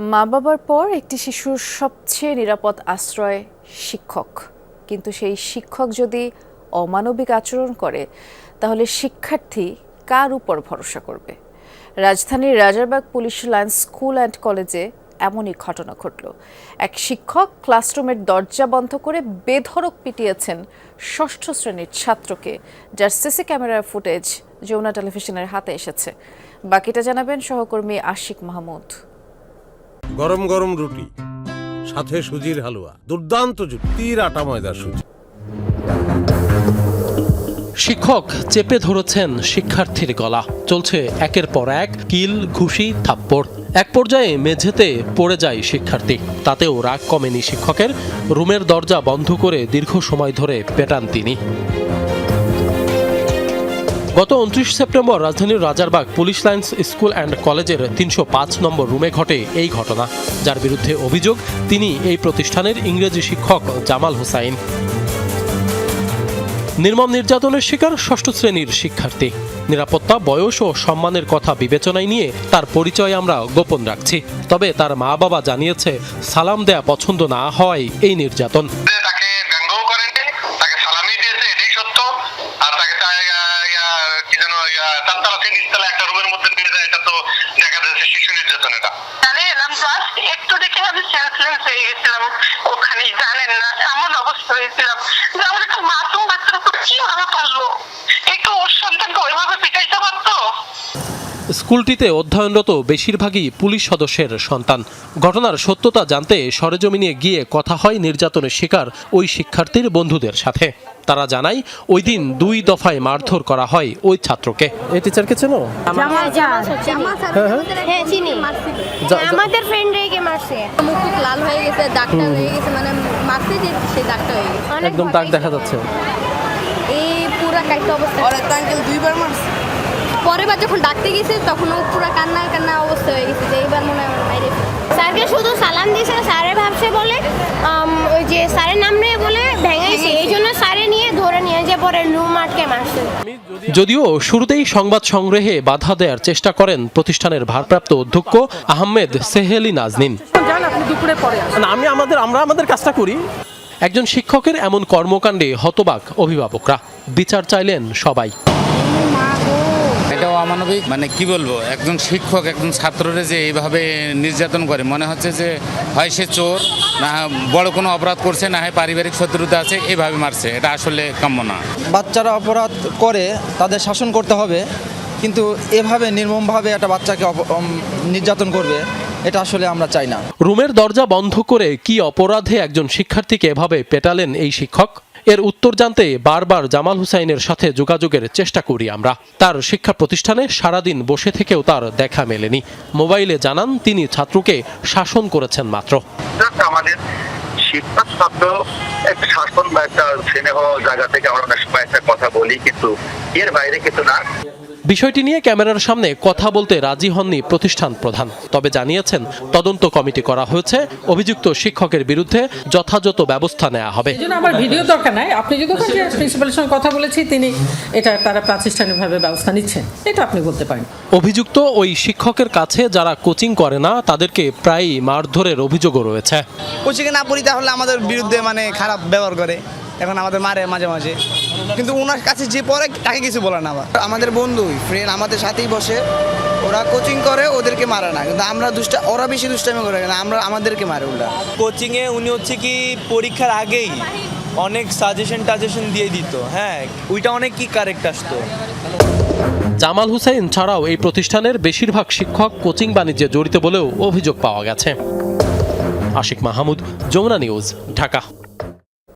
মা বাবার পর একটি শিশুর সবচেয়ে নিরাপদ আশ্রয় শিক্ষক। কিন্তু সেই শিক্ষক যদি অমানবিক আচরণ করে, তাহলে শিক্ষার্থী কার উপর ভরসা করবে? রাজধানীর Rajarbagh police line school and কলেজে এমনই ঘটনা ঘটল। এক শিক্ষক ক্লাসরুমের দরজা বন্ধ করে বেধড়ক পিটিয়েছেন ষষ্ঠ শ্রেণির ছাত্রকে, যার সিসি ক্যামেরার ফুটেজ যমুনা টেলিভিশনের হাতে এসেছে। বাকিটা জানাবেন সহকর্মী আশিক মাহমুদ। গরম গরম রুটি, সাথে সুজির হালুয়া, দুর্দান্ত যুক্তির আটা ময়দার সুজি। শিক্ষক চেপে ধরেছেন শিক্ষার্থীর গলা। চলছে একের পর এক কিল, ঘুষি, থাপ্পড়। এক পর্যায়ে মেঝেতে পড়ে যায় শিক্ষার্থী। তাতেও রাগ কমেনি শিক্ষকের। রুমের দরজা বন্ধ করে দীর্ঘ সময় ধরে পেটান তিনি। গত উনত্রিশ সেপ্টেম্বর রাজধানীর Rajarbagh police lines school and কলেজের তিনশো পাঁচ নম্বর রুমে ঘটে এই ঘটনা। যার বিরুদ্ধে অভিযোগ, তিনি এই প্রতিষ্ঠানের ইংরেজি শিক্ষক জামাল হুসাইন। নির্মম নির্যাতনের শিকার ষষ্ঠ শ্রেণির শিক্ষার্থী। নিরাপত্তা, বয়স ও সম্মানের কথা বিবেচনায় নিয়ে তার পরিচয় আমরা গোপন রাখছি। তবে তার মা বাবা জানিয়েছে, সালাম দেয়া পছন্দ না হওয়ায় এই নির্যাতন। দিয়েছে, এটাই সত্য। আর তাকে কি যেন একটা রুমের মধ্যে নিয়ে যায়, এটা তো দেখা যাচ্ছে শিশু নির্যাতন এটা। জানি এলাম একটু দেখে আমি হয়ে গেছিলাম, ওখানে জানেন না, এমন অবস্থা হয়েছিলাম যে আমার একটা মাসুম বাচ্চার উপর কীভাবে পারল একটু ওর সন্তানকে ওইভাবে পিটাইতে পারতো? স্কুলটিতে অধ্যয়নরত বেশিরভাগই পুলিশ সদস্যের সন্তান। ঘটনার সত্যতা জানতে সরেজমিনে গিয়ে কথা হয় নির্যাতনের শিকার ওই শিক্ষার্থীর বন্ধুদের সাথে। তারা জানায় ওই দিন দুই দফায় মারধর করা হয় ওই ছাত্রকে। এই টিচারকে চেনো? হ্যাঁ আমাদের ফ্রেন্ড রেগে মারছে। মুখ লাল হয়ে গেছে দাগটা হয়ে গেছে মানে মারতে যে সেই দাগটা হয়ে গেছে। একদম দাগ দেখা যাচ্ছে। এই পুরা কাইটা অবস্থা। দুইবার মারছে। পরের বার যখন ডাকতে গেছে তখন ও পুরা কান্না কান্না অবস্থা হয়ে গেছে যে এইবার মনে হয় ফেলবে। স্যারকে শুধু সালাম দিয়েছে স্যারে ভাবছে বলে ওই যে স্যারের নাম নিয়ে বলে ভেঙেছে এই জন্য স্যারে নিয়ে ধরে নিয়ে যে পরে রুম আটকে মারছে। যদিও শুরুতেই সংবাদ সংগ্রহে বাধা দেওয়ার চেষ্টা করেন প্রতিষ্ঠানের ভারপ্রাপ্ত অধ্যক্ষ আহমেদ সেহেলি নাজনীন। না, আমি আমাদের আমরা আমাদের কাজটা করি। একজন শিক্ষকের এমন কর্মকাণ্ডে হতবাক অভিভাবকরা। বিচার চাইলেন সবাই। অমানবিক? মানে কি বলব একজন শিক্ষক একজন ছাত্ররে যে এইভাবে নির্যাতন করে মনে হচ্ছে যে হয় সে চোর না বড় কোনো অপরাধ করছে না হয় পারিবারিক শত্রুতা আছে এইভাবে মারছে। এটা আসলে কাম্য না। বাচ্চারা অপরাধ করে তাদের শাসন করতে হবে কিন্তু এভাবে নির্মমভাবে একটা বাচ্চাকে নির্যাতন করবে এটা আসলে আমরা চাই না। রুমের দরজা বন্ধ করে কি অপরাধে একজন শিক্ষার্থীকে এভাবে পেটালেন এই শিক্ষক? এর উত্তর জানতে বারবার জামাল হুসাইনের সাথে যোগাযোগের চেষ্টা করি আমরা। তার শিক্ষা প্রতিষ্ঠানে সারাদিন বসে থেকেও তার দেখা মেলেনি। মোবাইলে জানান, তিনি ছাত্রকে শাসন করেছেন মাত্র। আমাদের শিক্ষক ছাত্র একটা শাসন বা একটা স্নেহ জায়গা থেকে আমরা অনেক সময় একটা কথা বলি, কিন্তু এর বাইরে কিন্তু না। বিষয়টি নিয়ে ক্যামেরার সামনে কথা বলতে রাজি হননি প্রতিষ্ঠান প্রধান। তবে জানিয়েছেন তদন্ত কমিটি করা হয়েছে অভিযুক্ত শিক্ষকের বিরুদ্ধে যথাযথ ব্যবস্থা নেওয়া হবে। আমার ভিডিও দরকার নাই। আপনি যদি প্রিন্সিপালের সঙ্গে কথা বলেছি তিনি এটা তারা প্রাতিষ্ঠানিকভাবে ব্যবস্থা নিচ্ছেন। এটা আপনি বলতে পারেন। অভিযুক্ত ওই শিক্ষকের কাছে যারা কোচিং করে না তাদেরকে প্রায়ই মারধরের অভিযোগও রয়েছে। কোচিংয়ে না পড়ি তাহলে আমাদের বিরুদ্ধে মানে খারাপ ব্যবহার করে। এখন আমাদের মারে মাঝে মাঝে। কিন্তু ওনার কাছে যে পরে তাকে কিছু বলে না আবার। আমাদের বন্ধুই ফ্রেন্ড আমাদের সাথেই বসে। ওরা কোচিং করে ওদেরকে মারে না। কিন্তু আমরা দুষ্টা ওরা বেশি দুষ্টামি করে না আমরা আমাদেরকে মারে ওরা কোচিংয়ে উনি হচ্ছে কি পরীক্ষার আগেই অনেক সাজেশন টাজেশন দিয়ে দিত। হ্যাঁ ওইটা অনেক কি কারেক্ট আসতো। জামাল হুসাইন ছাড়াও এই প্রতিষ্ঠানের বেশিরভাগ শিক্ষক কোচিং বাণিজ্যে জড়িত বলেও অভিযোগ পাওয়া গেছে। আশিক মাহমুদ যমুনা নিউজ ঢাকা।